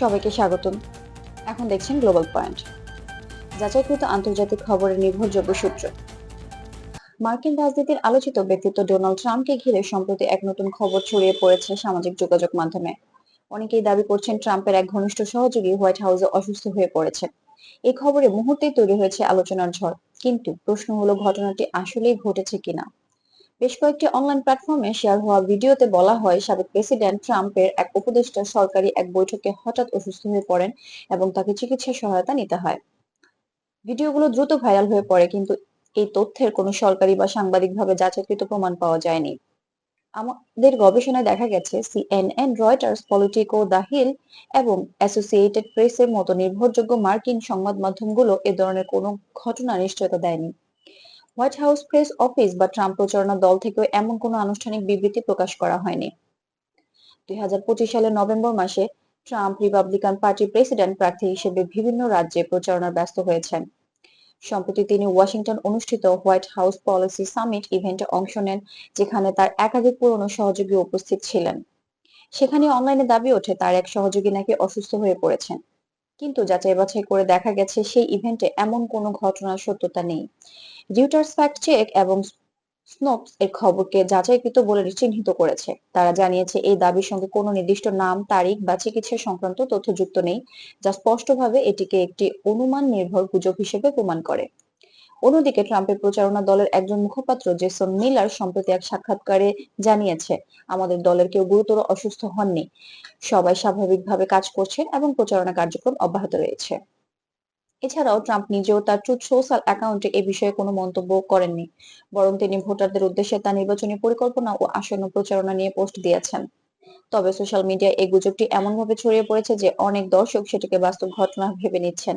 সবাইকে স্বাগতম। এখন দেখছেন গ্লোবাল পয়েন্ট যাচাইকৃত আন্তর্জাতিক খবরের নির্ভরযোগ্য সূত্র। মার্কিন রাজনীতির আলোচিত ব্যক্তিত্ব ডোনাল্ড ট্রাম্পকে ঘিরে সম্প্রতি এক নতুন খবর ছড়িয়ে পড়েছে সামাজিক যোগাযোগ মাধ্যমে। অনেকেই দাবি করছেন ট্রাম্পের এক ঘনিষ্ঠ সহযোগী হোয়াইট হাউসে অসুস্থ হয়ে পড়েছে এই খবরে মুহূর্তেই তৈরি হয়েছে আলোচনার ঝড়। কিন্তু প্রশ্ন হলো, ঘটনাটি আসলেই ঘটেছে কিনা? বেশ কয়েকটি অনলাইন প্ল্যাটফর্মে শেয়ার হওয়া ভিডিওতে বলা হয়, সাবেক প্রেসিডেন্ট ট্রাম্পের এক উপদেষ্টা সরকারি এক বৈঠকে হঠাৎ অসুস্থ হয়ে পড়েন এবং তাকে চিকিৎসা সহায়তা নিতে হয়। ভিডিওগুলো দ্রুত ভাইরাল হয়ে পড়ে, কিন্তু এই তথ্যের কোনো সরকারি বা সাংবাদিকভাবে যাচাইকৃত প্রমাণ পাওয়া যায়নি। আমাদের গবেষণায় দেখা গেছে CNN Reuters Politico the Hill এবং অ্যাসোসিয়েটেড প্রেসের মতো নির্ভরযোগ্য মার্কিন সংবাদ মাধ্যমগুলো এ ধরনের কোনো ঘটনা নিশ্চয়তা দেয়নি। হোয়াইট হাউস প্রেস অফিস বা ট্রাম্প প্রচারণা দল থেকেও এমন কোনো আনুষ্ঠানিক বিবৃতি প্রকাশ করা হয়নি। দুই হাজার পঁচিশ সালের নভেম্বর মাসে ট্রাম্প রিপাবলিকান পার্টির প্রেসিডেন্ট প্রার্থী হিসেবে বিভিন্ন রাজ্যে প্রচারণায় ব্যস্ত হয়েছেন। সম্প্রতি তিনি ওয়াশিংটন অনুষ্ঠিত হোয়াইট হাউস পলিসি সামিট ইভেন্টে অংশ নেন, যেখানে তার একাধিক পুরনো সহযোগী উপস্থিত ছিলেন। সেখানে অনলাইনে দাবি ওঠে, তার এক সহযোগী নাকি অসুস্থ হয়ে পড়েছেন। কিন্তু যাচাই বাছাই করে দেখা গেছে, সেই ইভেন্টে এমন কোনো ঘটনার সত্যতা নেই। রিউটার্স ফ্যাক্ট চেক এবং স্নোপস এর খবরকে যাচাইকৃত বলে চিহ্নিত করেছে। তারা জানিয়েছে, এই দাবির সঙ্গে কোনো নির্দিষ্ট নাম, তারিখ বা চিকিৎসা সংক্রান্ত তথ্য যুক্ত নেই, যা স্পষ্টভাবে এটিকে একটি অনুমান নির্ভর গুজব হিসেবে প্রমাণ করে। অন্যদিকে, ট্রাম্পের প্রচারণা দলের একজন মুখপাত্র জেসন মিলার সম্প্রতি এক সাক্ষাৎকারে জানিয়েছে, আমাদের দলের কেউ গুরুতর অসুস্থ হননি। সবাই স্বাভাবিকভাবে কাজ করছেন এবং প্রচারণা কার্যক্রম অব্যাহত রয়েছে। এছাড়াও ট্রাম্প নিজেও তার ট্রুথ সোশ্যাল অ্যাকাউন্টে এ বিষয়ে কোনো মন্তব্য করেননি, বরং তিনি ভোটারদের উদ্দেশ্যে তার নির্বাচনী পরিকল্পনা ও আসন্ন প্রচারণা নিয়ে পোস্ট দিয়েছেন। তবে সোশ্যাল মিডিয়ায় এই গুজবটি এমনভাবে ছড়িয়ে পড়েছে যে অনেক দর্শক সেটিকে বাস্তব ঘটনা ভেবে নিচ্ছেন।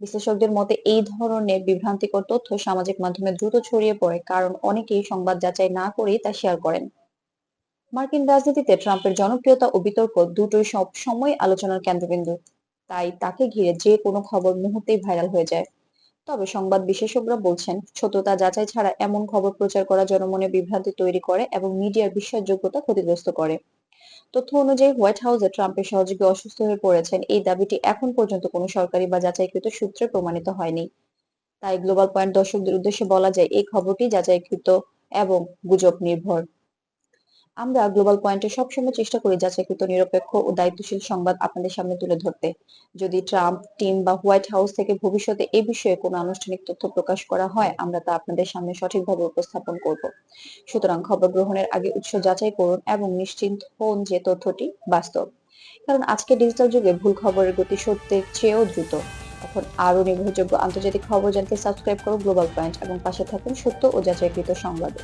বিশ্লেষকদের মতে, এই ধরনের বিভ্রান্তিকর তথ্য সামাজিক মাধ্যমে দ্রুত ছড়িয়ে পড়ে, কারণ অনেকেই সংবাদ যাচাই না করেই তা শেয়ার করেন। মার্কিন রাজনীতিতে ট্রাম্পের জনপ্রিয়তা ও বিতর্ক দুটোই সব সময় আলোচনার কেন্দ্রবিন্দু। তাই তাকে ঘিরে যে কোনো খবর মুহূর্তেই ভাইরাল হয়ে যায়। তবে সংবাদ বিশেষজ্ঞরা বলছেন, সত্যতা যাচাই ছাড়া এমন খবর প্রচার করা জনমনে বিভ্রান্তি তৈরি করে এবং মিডিয়ার বিশ্বাসযোগ্যতা ক্ষতিগ্রস্ত করে। তথ্য অনুযায়ী হোয়াইট হাউসে ট্রাম্পের সহযোগী অসুস্থ হয়ে পড়েছেন। এই দাবিটি এখন পর্যন্ত কোনো সরকারি বা যাচাইকৃত সূত্রে প্রমাণিত হয়নি। তাই গ্লোবাল পয়েন্ট দর্শকদের উদ্দেশ্যে বলা যায়, এই খবরটি যাচাইকৃত এবং গুজব নির্ভর। আমরা গ্লোবাল পয়েন্টে সবসময় চেষ্টা করি যাচাইকৃত, নিরপেক্ষ ও দায়িত্বশীল সংবাদ আপনাদের সামনে তুলে ধরতে। যদি ট্রাম্প টিম বা হোয়াইট হাউস থেকে ভবিষ্যতে এই বিষয়ে কোনো আনুষ্ঠানিক তথ্য প্রকাশ করা হয়, আমরা তা আপনাদের সামনে সঠিকভাবে উপস্থাপন করব। সুতরাং খবর গ্রহণের আগে উৎস যাচাই করুন এবং নিশ্চিন্ত হন যে তথ্যটি বাস্তব। কারণ আজকে ডিজিটাল যুগে ভুল খবরের গতি সত্যের চেয়েও দ্রুত। এখন আরও নির্ভরযোগ্য আন্তর্জাতিক খবর জানতে সাবস্ক্রাইব করুন গ্লোবাল পয়েন্ট এবং পাশে থাকুন সত্য ও যাচাইকৃত সংবাদে।